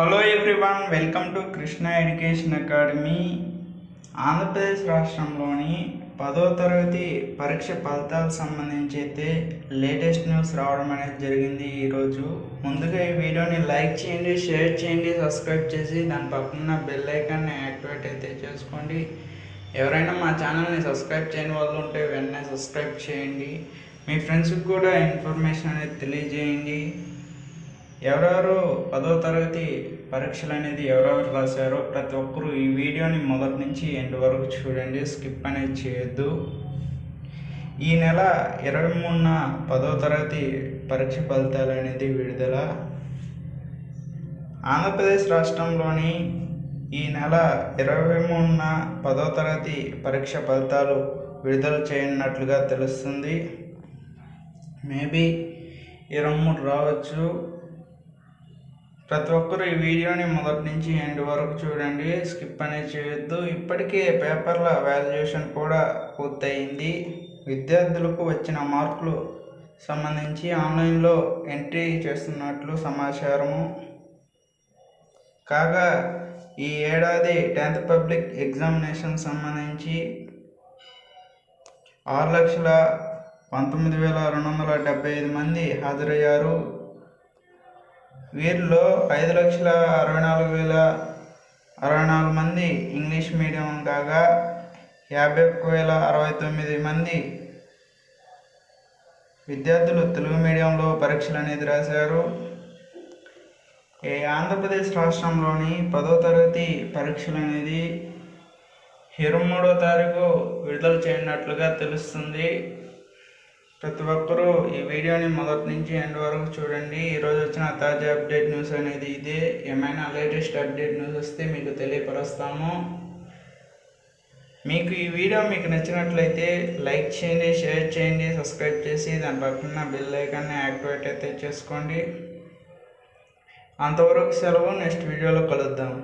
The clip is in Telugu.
Hello everyone welcome to Krishna education academy Andhra Pradesh రాష్ట్రంలోని పదో తరగతి పరీక్ష ఫలితాలకు సంబంధించి అయితే లేటెస్ట్ న్యూస్ రావడం అనేది జరిగింది ఈరోజు. ముందుగా ఈ వీడియోని లైక్ చేయండి షేర్ చేయండి సబ్స్క్రైబ్ చేసి దాని పక్కన బెల్ ఐకాన్ని యాక్టివేట్ అయితే చేసుకోండి. ఎవరైనా మా ఛానల్ని సబ్స్క్రైబ్ చేయని వాళ్ళు ఉంటే వెంటనే సబ్స్క్రైబ్ చేయండి. మీ ఫ్రెండ్స్కి కూడా ఇన్ఫర్మేషన్ అనేది తెలియజేయండి. ఎవరెవరు పదో తరగతి పరీక్షలు అనేది ఎవరెవరు రాశారో ప్రతి ఒక్కరూ ఈ వీడియోని మొదటి నుంచి ఎండ్ వరకు చూడండి స్కిప్ అనేది చేయొద్దు. ఈ నెల ఇరవై మూడున పదో తరగతి పరీక్ష ఫలితాలు అనేది విడుదల. ఆంధ్రప్రదేశ్ రాష్ట్రంలోని ఈ నెల ఇరవై మూడున పదో తరగతి పరీక్ష ఫలితాలు విడుదల చేయనున్నట్లుగా తెలుస్తుంది. మేబీ ఇరవై మూడు రావచ్చు. ప్రతి ఒక్కరు ఈ వీడియోని మొదటి నుంచి ఎండ్ వరకు చూడండి స్కిప్ అనేది చేయొద్దు. ఇప్పటికే పేపర్ల వాల్యుయేషన్ కూడా పూర్తయింది. విద్యార్థులకు వచ్చిన మార్కులు సంబంధించి ఆన్లైన్లో ఎంట్రీ చేస్తున్నట్లు సమాచారము. కాగా ఈ ఏడాది టెన్త్ పబ్లిక్ ఎగ్జామినేషన్ సంబంధించి ఆరు లక్షల పంతొమ్మిది వేల రెండు వందల డెబ్బై ఐదు మంది హాజరయ్యారు. వీరిలో ఐదు లక్షల అరవై నాలుగు వేల అరవై నాలుగు మంది ఇంగ్లీష్ మీడియం కాగా యాభై ఒక్క వేల అరవై తొమ్మిది మంది విద్యార్థులు తెలుగు మీడియంలో పరీక్షలు అనేది రాశారు. ఈ ఆంధ్రప్రదేశ్ రాష్ట్రంలోని పదో తరగతి పరీక్షలు అనేది ఇరవై మూడో తారీఖు విడుదల చేయనట్లుగా తెలుస్తుంది. ప్రతి ఒక్కరూ ఈ వీడియోని మొదటి నుంచి ఎండ్ వరకు చూడండి. ఈరోజు వచ్చిన తాజా అప్డేట్ న్యూస్ అనేది ఇదే. ఏమైనా లేటెస్ట్ అప్డేట్ న్యూస్ వస్తే మీకు తెలియపరుస్తాము. మీకు ఈ వీడియో మీకు నచ్చినట్లయితే లైక్ చేయండి షేర్ చేయండి సబ్స్క్రైబ్ చేసి దాని పక్కన బెల్ ఐకాన్ని యాక్టివేట్ అయితే చేసుకోండి. అంతవరకు సెలవు. నెక్స్ట్ వీడియోలో కలుద్దాం.